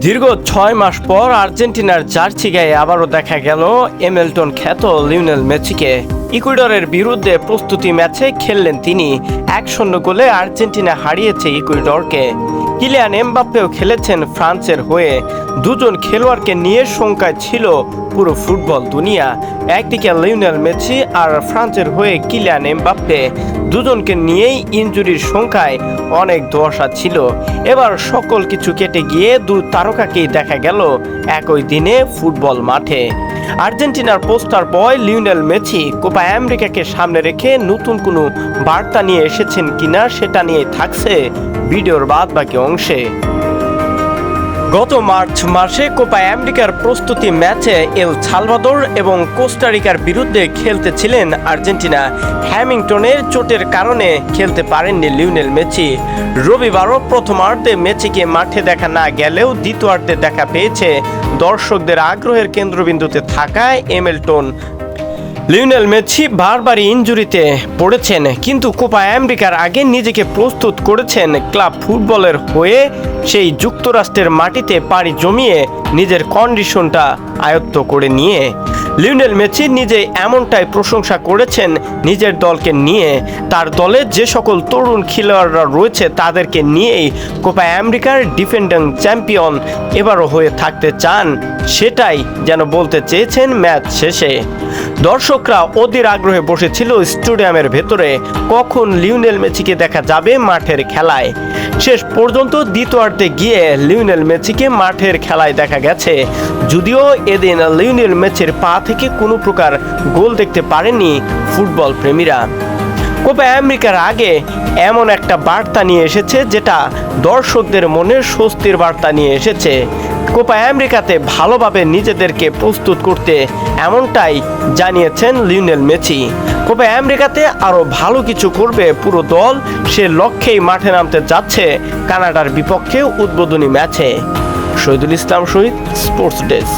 দীর্ঘ ছয় মাস পর আর্জেন্টিনার জার্সি গায়ে আবারও দেখা গেল এমেলটন খ্যাত লিওনেল মেসিকে। ইকুইডরের বিরুদ্ধে প্রস্তুতি ম্যাচে খেললেন তিনি। এক শূন্য গোলে আর্জেন্টিনা হারিয়েছে ইকুয়েডরকে। কিলিয়ান এমবাপ্পেও খেলেছেন ফ্রান্সের হয়ে। দুজন খেলোয়াড়কে নিয়ে শঙ্কায় ছিল পুরো ফুটবল দুনিয়া। একদিকে লিওনেল মেসি আর ফ্রান্সের হয়ে কিলিয়ান এমবাপ্পে। দুজনকে নিয়েই ইনজুরির সংখ্যায় অনেক ধোয়াশা ছিল। এবার সকল কিছু কেটে গিয়ে দু তারকাকেই দেখা গেল একই দিনে ফুটবল মাঠে। আর্জেন্টিনার poster boy Lionel Messi Copa আমেরিকাকে সামনে রেখে নতুন কোনো বার্তা নিয়ে এসেছেন কিনা সেটা নিয়ে থাকছে ভিডিওর বাদ বাকি অংশে। গত মার্চ মাসে কোপা আমেরিকার প্রস্তুতি ম্যাচে এল সালভাদোর এবং কোস্টারিকার বিরুদ্ধে খেলতেছিলেন আর্জেন্টিনা। হ্যামিংটনের চোটের কারণে খেলতে পারেননি লিওনেল মেসি। রবিবারও প্রথমার্ধে মেসিকে মাঠে দেখা না গেলেও দ্বিতীয়ার্ধে দেখা পেয়েছে দর্শকদের আগ্রহের কেন্দ্রবিন্দুতে থাকায় এমেলটন। লিওনেল মেসি বারবারই ইনজুরিতে পড়েছেন, কিন্তু কোপা আমেরিকার আগে নিজেকে প্রস্তুত করেছেন ক্লাব ফুটবলের হয়ে। সেই যুক্তরাষ্ট্রের মাটিতে পাড়ি জমিয়ে নিজের কন্ডিশনটা আয়ত্ত করে নিয়ে। লিওনেল মেসি নিজে এমনটাই প্রশংসা করেছেন নিজের দলকে নিয়ে। তার দলে যে সকল তরুণ খেলোয়াড়রা রয়েছে তাদেরকে নিয়েই কোপা আমেরিকার ডিফেন্ডিং চ্যাম্পিয়ন এবারও হয়ে থাকতে চান, সেটাই যেন বলতে চেয়েছেন ম্যাচ শেষে। দর্শকরা অধীর আগ্রহে বসেছিল স্টেডিয়ামের ভেতরে। কখন লিওনেল মেসিকে দেখা যাবে মাঠের খেলায়? শেষ পর্যন্ত দ্বিতীয়ার্ধে গিয়ে লিওনেল মেসিকে মাঠের খেলায় দেখা গেছে। যদিও এদিন লিওনেল মেসির পা থেকে কোনো প্রকার গোল দেখতে পারেনি ফুটবল প্রেমীরা। কোপা আমেরিকার আগে এমন একটা বার্তা নিয়ে এসেছে, যেটা দর্শকদের মনে স্বস্তির বার্তা নিয়ে এসেছে। কোপা আমেরিকাতে ভালোভাবে নিজেদেরকে প্রস্তুত করতে এমনটাই জানিয়েছেন লিওনেল মেসি। কোপা আমেরিকাতে আরও ভালো কিছু করবে পুরো দল, সে লক্ষ্যেই মাঠে নামতে যাচ্ছে কানাডার বিপক্ষে উদ্বোধনী ম্যাচে। Shahidul Islam Shahid, sports desk.